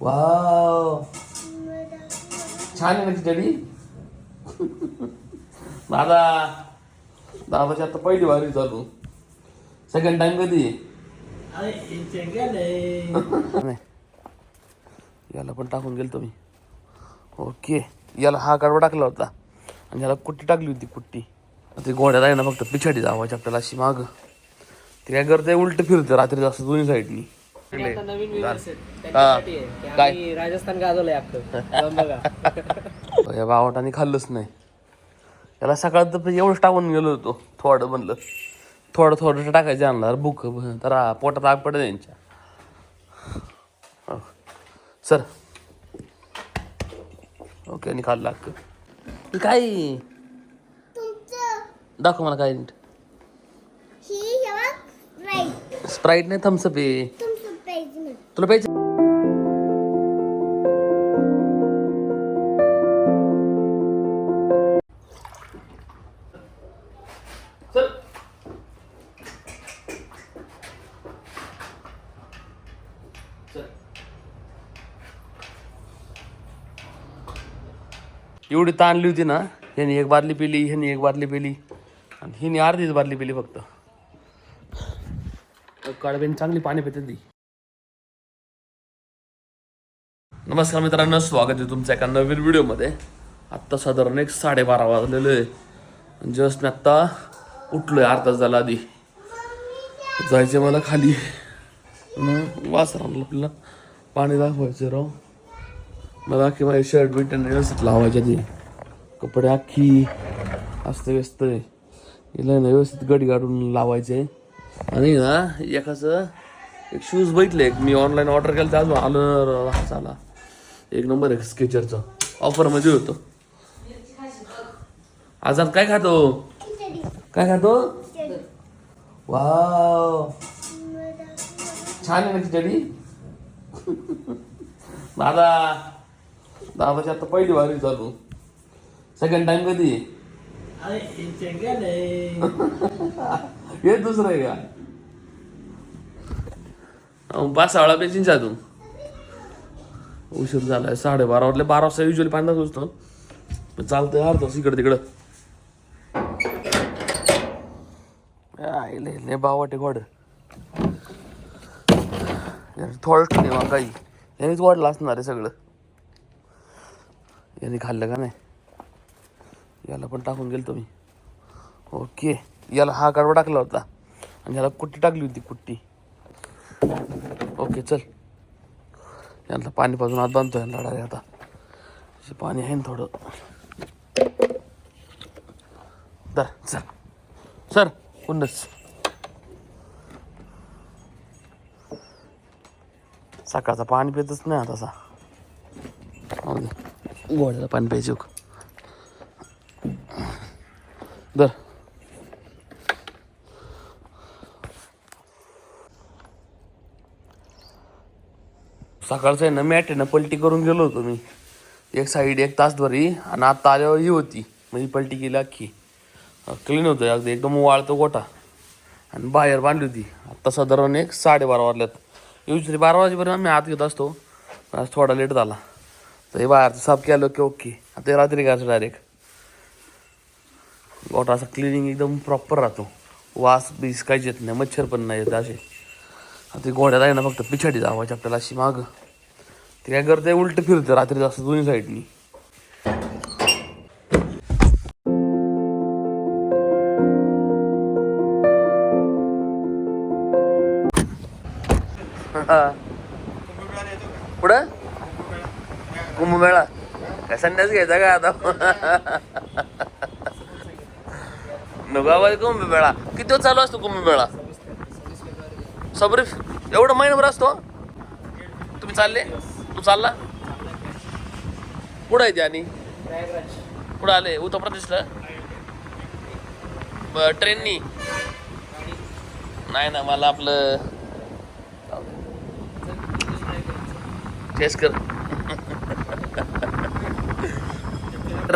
Wow. छान आहे ना खिचडी दादा दादाची आता पहिली वारी चालू. सेकंड टाइम कधी? याला पण टाकून गेलो तुम्ही ओके. याला हा कडवा टाकला होता. आणि याला कुट्टी टाकली होती कुट्टी. ते गोड्यात आहे ना फक्त पिछाडी जावायची आपल्याला अशी माग. ते काय करते उलट फिरते रात्री जास्त दोन्ही साईडनी आता नवीन viewers आहेत. त्यांच्यासाठी आहे. की काय? आम्ही राजस्थान गाजवलंय अख्खं. जाऊन बघा. या बावटाने खाल्लंच नाही. याला सकाळ तर एवढंच टाकून गेलो होतो. थोडं म्हणलं. थोडं थोडं टाकायचं आणणार. बुक तर पोटात आग पडत यांच्या हो. सर. ओके आणि खाल्लं अख्खं. हे काय? दाखव मला काय ही जेव्हा राईट स्प्राईट नाही थम्सअप आहे. तुला पाहिजे? एवढी ताणली होती ना ह्यानी एक बादली पिली ह्यानी एक बादली पिली आणि हिने अर्धीच बादली पिली फक्त. कडब्याने चांगली पाणी पिते ती. नमस्कार मित्रांनो स्वागत आहे तुमचं एका नवीन व्हिडिओमध्ये. आत्ता साधारण एक साडेबारा वाजलेलं आहे. जस्ट मी आत्ता उठलोय अर्धा तास झाला आधी. जायचं मला खाली. वास राहिला आपल्याला पाणी दाखवायचं राव. मला अख्खी माझी शर्ट बिट व्यवस्थित लावायच्या आधी. कपडे अख्खी असते व्यस्त आहे. हिला ना व्यवस्थित गडी गाडून लावायचे आणि ना एकाचं एक शूज बघितले. एक मी ऑनलाईन ऑर्डर केलं तर अजून आलं हा झाला एक नंबर आहे स्केचरचा. ऑफरमध्ये होतो. आजाद काय खातो? काय खातो? वाव छान आहे ना खिचडी? दादा दादाची आता पहिली वारी चालू. सेकंड टाइम कधी? हे दुसरं आहे का? पाच सहा वेळा पेचिन तू उशीर झाला आहे साडेबारा वाजले. बारा वाजता युजली पाण्यात असतो पण चालतंय अर्ध तास इकडं तिकडं. आईले लय बावाटे गोड. थोडं नाही मग काही. यांनीच वाढलं असणार आहे सगळं. यांनी खाल्लं का नाही? याला पण टाकून गेलो तुम्ही ओके याला हा कडवा टाकला होता. आणि याला कुट्टी टाकली होती कुट्टी. ओके चल. यांना पाणी पाजून आत बांधतो यांना लढाई आता. पाणी आहे ना थोडं. तर चल. सर पुन्हाच सकाळचा पाणी पितच नाही आता तसा जाऊ पाणी प्यायचे. सकाळचं आहे ना मॅट आहे ना पलटी करून गेलो होतो मी. एक साईड एक तास भरी आणि आता आल्यावर ही होती. म्हणजे पलटी केली अख्खी. क्लीन होतं अगदी एकदम वाळतो गोटा आणि बाहेर बांधली होती. आत्ता साधारण एक साडेबारा वाजल्यात. युजली बारा वाजेपर्यंत आम्ही आत घेत असतो. आज थोडा लेट झाला. तर हे बाहेरचं साफ केलं की ओके. आता रात्री घ्यायचं डायरेक्ट गोटा असा क्लिनिंग एकदम प्रॉपर राहतो. वास बीस काहीच येत नाही मच्छर पण नाही येत असे. ते घोड्याला आहे ना फक्त पिछाडी जावायची आपल्याला अशी माग. ते काय करते उलट फिरते रात्री जास्त दोन्ही साईडनी. पुढं कुंभमेळा. काय संन्यास घ्यायचा का आता? नको कुंभमेळा. किती चालू असतो कुंभमेळा? सबरी एवढं महिनाभर असतो? तुम्ही चालले? तू चालला? कुठं आहे ते आणि? कुठं आले? उत्तर प्रदेशला ब ट्रेननी? नाही ना मला आपलं चेस कर.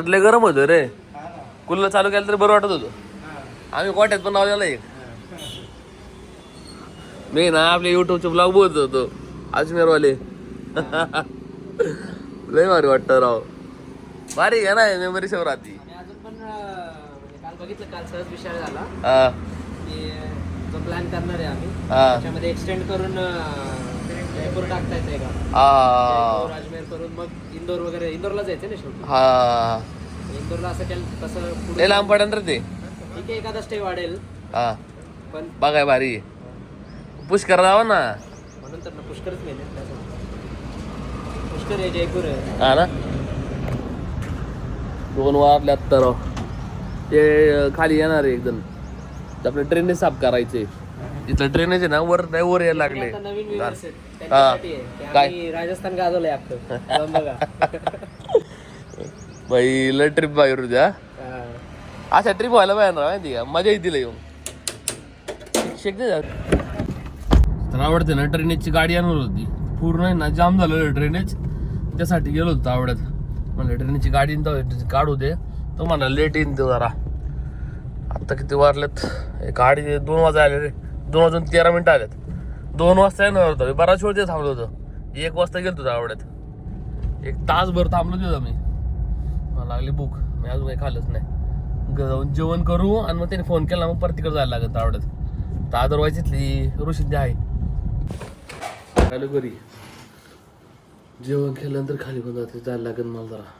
लय गरम होतं रे. कुल्ला चालू केलं तरी बरं वाटत होतं. आम्ही कोट्यात पण लावलेला एक. मी ना आपल्या युट्यूबचे ब्लॉग बोलत होतो. अजमेरवाले. लय भारी वाटतं राव. भारी आहे ना मेमरी राहती आणि अजून पण म्हणजे काल बघितलं काल सहज विषय झाला. हा. की जो प्लॅन करणार आहे आम्ही हा. त्याच्यामध्ये एक्सटेंड करून अं, जयपूर टाकता येते का? हा. जयपूर अजमेर करून मग इंदोर वगैरे इंदोरला जायचं ना शेवटी? हा. इंदोरला असं केलं तसं लय पुढे लांब पडन रे ते. ठीक आहे एखादा स्टे वाढेल. हा. पण बघाय भारी पुष्कर जावा ना. म्हणून तर पुष्करच पुष्कर आहे जयपूर आहे हा ना. दोन वारले आत्ता राव ते खाली येणार आहे एकदम. ते आपल्या ट्रेनने साफ करायचे. तिथलं ड्रेनेज आहे ना वर नाही वर यायला लागले. आता नवीन viewers आहेत. हा. त्यांच्यासाठी आहे. ते काय? आम्ही राजस्थान गाजवलंय अख्खं जाऊन बघा. बाई लय ट्रिप बाहेर द्या हा. अशा ट्रिप व्हायला पाहिजे ना माहिती का? मजा येतील येऊन. शेक नाही जात तर आवडते ना ट्रेनेजची गाडी आणणार होती. पूर्ण आहे ना जाम झालेलं ड्रेनेज त्यासाठी गेलो होतो आवडत म्हणलं ड्रेनेजची गाडी काढू दे. तो म्हणा लेट येईन तो जरा. आत्ता किती वाजलेत? एक गाडी दोन वाजा आले रे. दोन वाजून तेरा मिनटं आलेत. दोन वाजता येणार होतं बराच वेळ ते थांबलो होतो. एक वाजता गेलो होतो आवडत एक तासभर थांबलो तिथं मी मला लागली भूक. मी अजून काही खाल्लंच नाही. जाऊन जेवण करू आणि मग त्याने फोन केला मग परत तिकडे जायला लागत आवडत तर अदरवाईज इथली ऋषिद्धी आहे. आलो घरी. जेवण केल्यानंतर खाली पण जाते जायला लागेल मला जरा.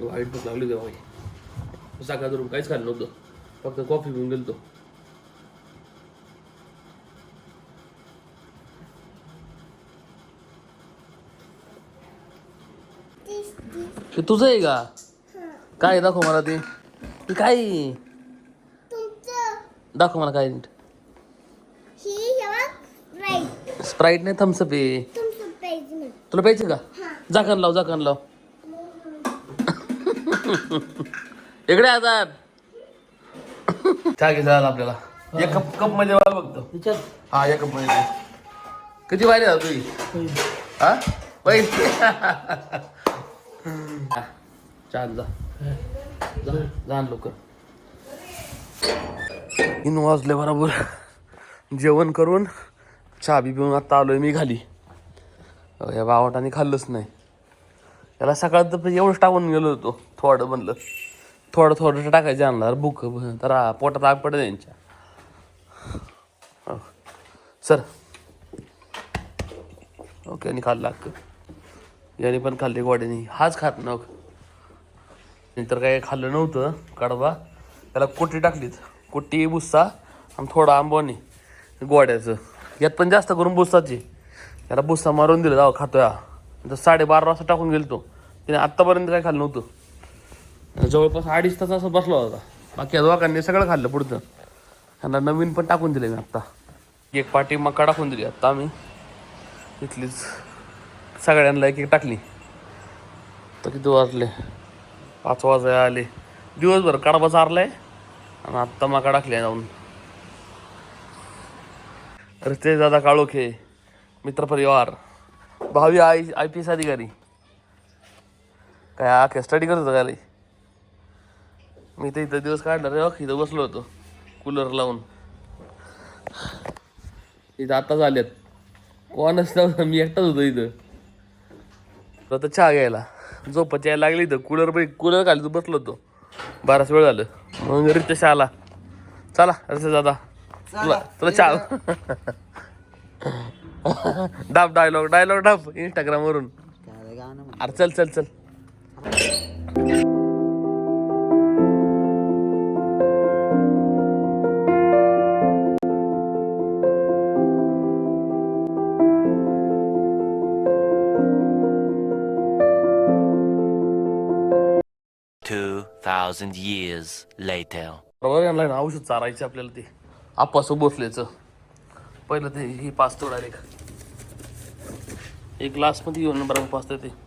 वाईट भूक लागली तेव्हा सकाळ धरून काहीच खाल्लं नव्हतं. फक्त कॉफी पिऊन गेलतो. तीस तीस हे तुझं आहे का? काय दाखव मला ते. ते काय दाखव मला काय ही जेव्हा राईट स्प्राईट नाही थम्सअप आहे. पाहिजे तुला प्यायचं का? जाकण लाव जाकण लाव. इकडे आता. चहा घे झाला आपल्याला. एक कप कपमध्ये वाल बघतो. हा एक कपमध्ये. किती वारी झाला तुझी? हा? पैसे? छान जा. जा जा आण लवकर. तीन वाजले बरोबर. जेवण करून चहा बी पिऊन आलो आलोय मी खाली. अहो, या बावटाने खाल्लंच नाही. त्याला सकाळ तर एवढंच टाकून गेलो होतो. थोडं म्हणलं. थोडं थोडं टाकायचं आणणार. भूक तर पोटात आग पडत यांच्या. सर. ओके आणि खाल्ला अख्खं याने पण खाल्ले गोड्याने. हाच खात नग नंतर काही खाल्लं नव्हतं. कडबा त्याला कोटी टाकलीत. कोटी भुस्सा आणि थोडा आंबोनी गोड्याचं. यात पण जास्त करून भुसाची त्याला बुस्सा मारून दिलं जाऊ खातोय हा. साडेबारा वाजता टाकून गेलो तो. तिने आत्तापर्यंत काय खाल्लं नव्हतं. जवळपास अडीच तास असं बसला होता. बाकी या दोघांनी सगळं खाल्लं पुढचं. त्यांना नवीन पण टाकून दिले मी आत्ता. एक पाटी मका टाकून दिली आत्ता आम्ही. इथलीच सगळ्यांना एक एक टाकली. तर किती वाजले? पाच वाजाय आले. दिवसभर कडबा चारलाय आणि आत्ता मका टाकले जाऊन. दादा काळोखे मित्रपरिवार भावी आय आय पी एस अधिकारी. काय आखे स्टडी करत होता काय मी तर इथं दिवस काढणार रे अख इथं बसलो होतो कूलर लावून. इथं आत्ताच आल्यात कोणच नव्हतं मी एकटाच होतो इथं. तर आता चहा घ्यायला. झोपाची यायला लागली इथं. कूलर बाई कूलर खाली तू बसलो होतो. बाराच वेळ झालं. मग रितेश आला. चला रस्ते दादा. तुला तुला चहा डाब डायलॉग डायलॉग डाब इंस्टाग्राम वरून अरे चल चल चल. Two thousand years later. बरोबर यांना ना औषध चारायचे आपल्याला ते. आपासो बोसलेचं. पहिलं ते ही पाच डायरेक्ट एक. एक येऊन बरं घेऊन पाचतं ते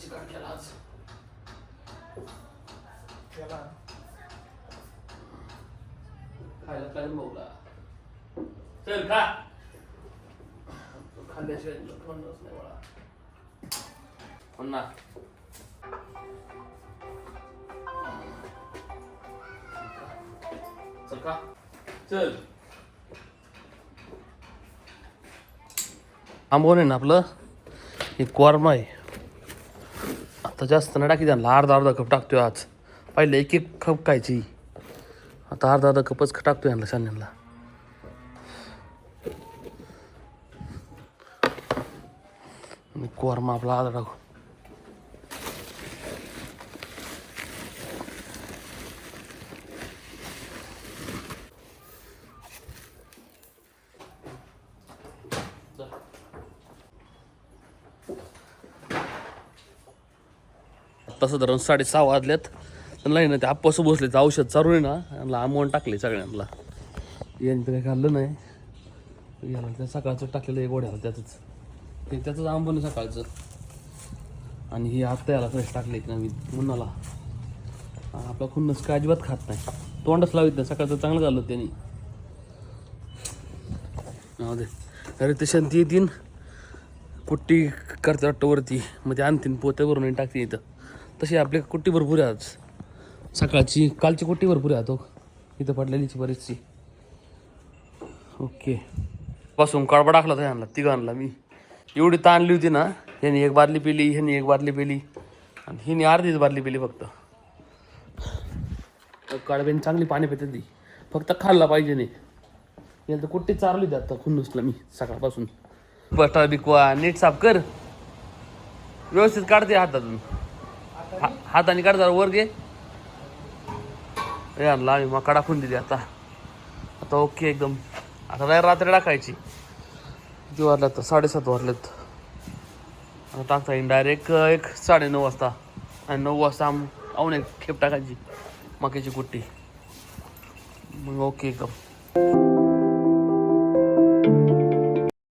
चिकन केला आज खायला काय बघला चल खा खाल्ल्याशिवाय म्हणणंच नाही मला पुन्हा चल का चल आहे ना आपलं हे कोरमा आहे आता जास्त नाही टाकी त्यांना अर्धा अर्धा कप टाकतोय आज. पहिले एक एक कप खायची. आता अर्धा अर्धा कपच टाकतोय यांना शान्यांना कोरमा आपला आधा टाकू तसं साधारण साडेसहा वाजल्यात. त्यांना ना ते आप्पासं बसले तर औषध चालू आहे ना यांना आंबवून टाकले सगळ्यांना. यांनी तर काही खाल्लं नाही. याला त्या सकाळचं टाकलेलं एक गोड्याला त्याचंच. ते त्याचंच आंबवण सकाळचं. आणि हे आत्ता याला फ्रेश टाकले नवीन मुन्नाला. आपला खुन्नस काय अजिबात खात नाही. तोंडच लावित नाही. सकाळचं चांगलं झालं त्यांनी. दे. अरे ते शांती येतीन कुट्टी करते वाटतं वरती. मग ते आणतीन पोत्या भरून आणि टाकते इथं. तशी आपली कुट्टी भरपूर आहे आज. सकाळची कालची कुट्टी भरपूर आहे तो. इथं पडलेलीची बरीचशी. ओके. पासून कडबा टाकला तर आणला तिघं आणला मी. एवढी ताणली होती ना ह्यानी एक बादली पिली ह्यानी एक बादली पिली. आणि हिने अर्धीच बादली पिली फक्त. कडब्याने चांगली पाणी पिते ती. फक्त खाल्ला पाहिजे नाही. याला तर कुट्टी चारली होती आता खुन्नुसला मी सकाळपासून. बटा बिकवा नीट साफ कर. व्यवस्थित काढते हातातून. हा- हाताने काढ जरा वर घे. हे आणला आम्ही मका टाकून दिली आता. आता ओके एकदम. आता नाही रात्री टाकायची. किती वाजल्यात तर? साडेसात वाजलेत आता टाकता येईल डायरेक्ट एक साडे नऊ वाजता. आणि नऊ वाजता आम आऊन एक खेप टाकायची. मक्याची कुट्टी. मग ओके एकदम.